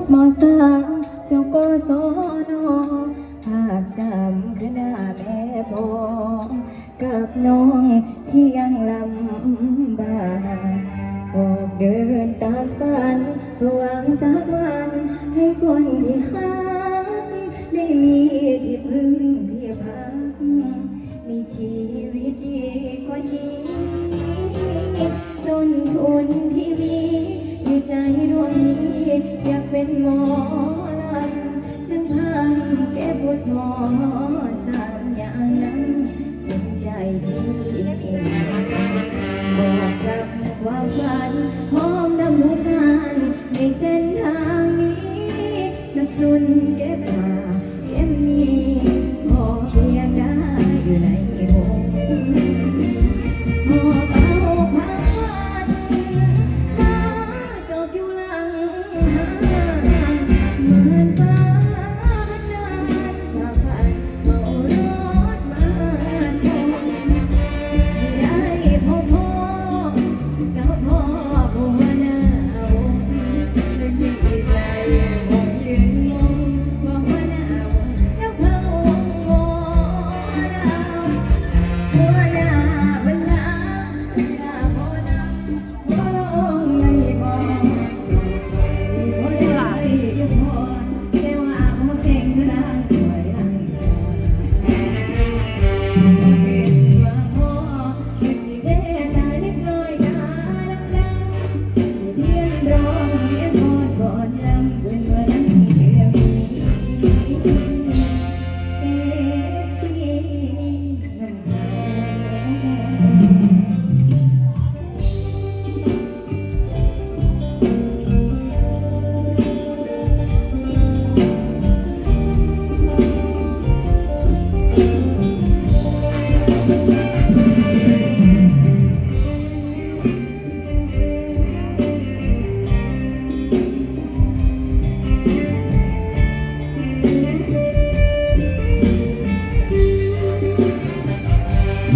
ดมอสามเจ้าก็สอนอภาพจำคือหน้าแม่พอกับน้องที่ยังลำบากออกเดินตามฝันหวังสักวันให้คนที่หักได้มีที่พึ่งที่พักมีชีวิตดีกว่านี้ต้นทุนที่มีอยู่ใจ เป็นหมอลำจึงทำแก้ปวดหมอสามอย่างนั้นสนใจดีบอกกับความฝันพร้อมดำทุกงานในเส้นทางนี้ สักสุนเก็บ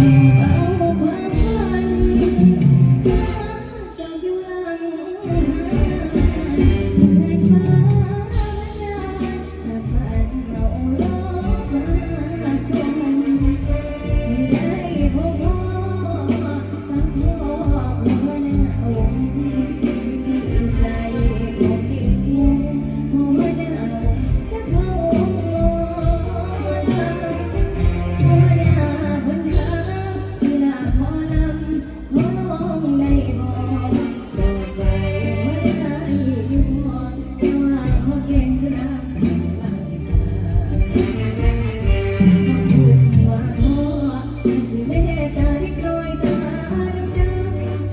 เ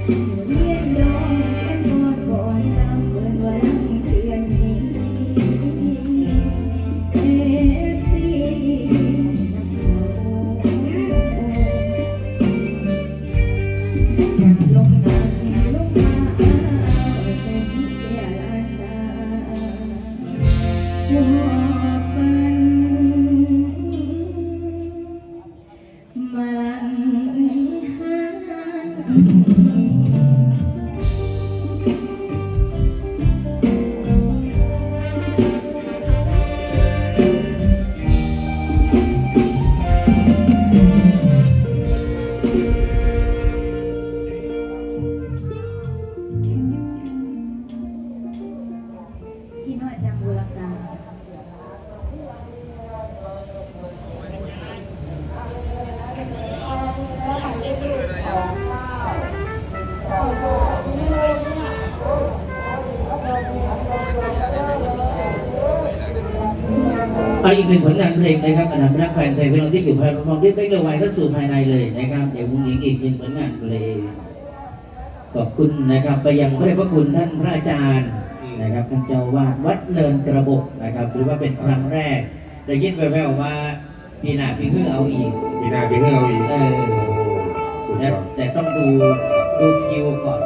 you. พี่น้อยจังบุรกาเอาอีกหนึ่งผลงานเพลงนะครับอันดับแรกแฟนเพลงเพลงที่อยู่ภายในความที่เพลงเร็วไวก็สู่ภายในเลยนะครับเดี๋ยวมุ้งหญิงอีกหนึ่งผลงานเพลงขอบคุณนะครับ ไปยังพระเดชพระคุณท่านพระอาจารย์ นะครับท่านเจ้าวาดวัดเนินกระบอกนะครับถือว่าเป็นครั้งแรกได้ยินแว่วๆว่าปีหน้าปีคือเอาอีกมีนาปีให้เราอีกเออ สุดยแต่อดแต่ต้องดูดูคิวก่อน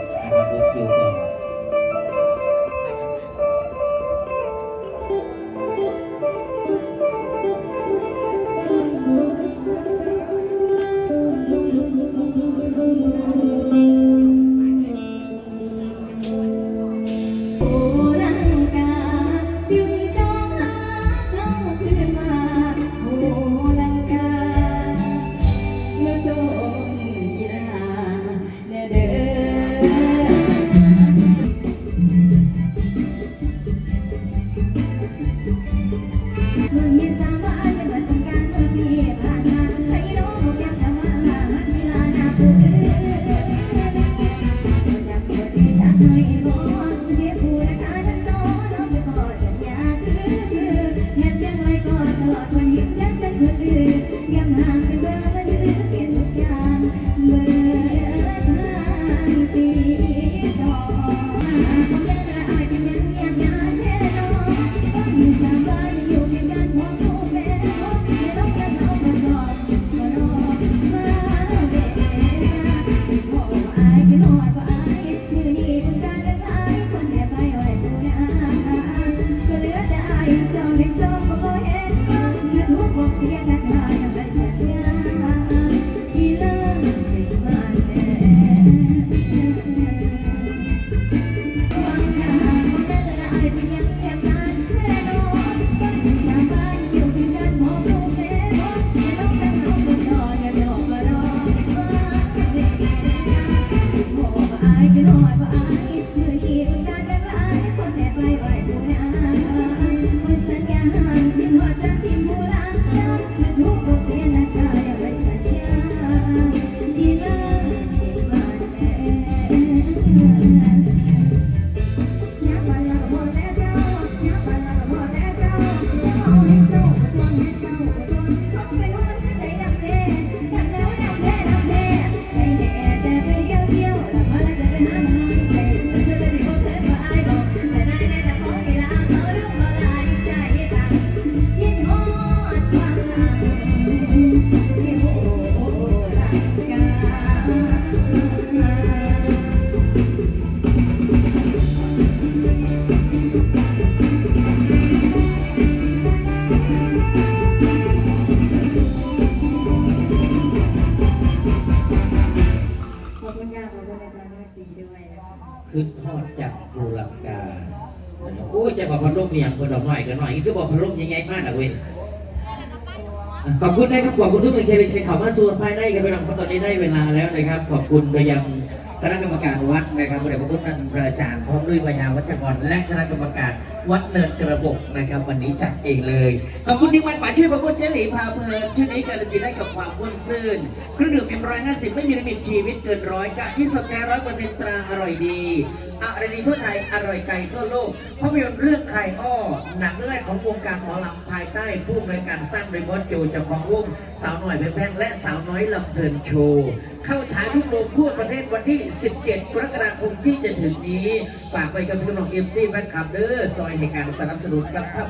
โอ้ยจะบอกพัดลมเมียงคนดอกหน่อยกันหน่อยก็บอกพัดลมยังไงมากนะเว้ยขอบคุณนะครับขอบคุณทุกท่านที่เข้ามาสู่ภายในกันไปหน่อยเพราะตอนนี้ได้เวลาแล้วนะครับ ขอบคุณไปยัง คณะกรรมการวัดนะครับพระเดชพระคุณท่านพระอาจารย์พร้อมด้วยวิญญาวัชกรและคณะกรรมการวัดเนินกระบอกนะครับ วันนี้จัดเองเลยขอบคุณที่วันป่าช่วยพระคุณเจหลีพาเพลินชื่อนี้การันตีได้กับความม่นซื่นเครื่องดื่มเอ็มร้อยห้าสิบไม่มีลิมิตชีวิตเกินร้อยกะที่สดแท้ร้อยเปอร์เซ็นต์ตราอร่อยดีอะไรดีทั่วไทยอร่อยไกลทั่วโลกภาพยนตร์เรื่องไข่อ้อ หนังเรื่องแรกของวงการหมอลำภายใต้ผู้อำนวยการสร้างโดยบอสโจเจ้าของวงสาวหน่อยแพงและสาวน้อยลำเพลินโชว์ เข้าฉายทุกโรงทั่วประเทศวันที่ 17 กรกฎาคมที่จะถึงนี้ ฝากไปกับพี่น้องเอฟซีแฟนคลับเด้อซอยในการสนับสนุนกับภาพ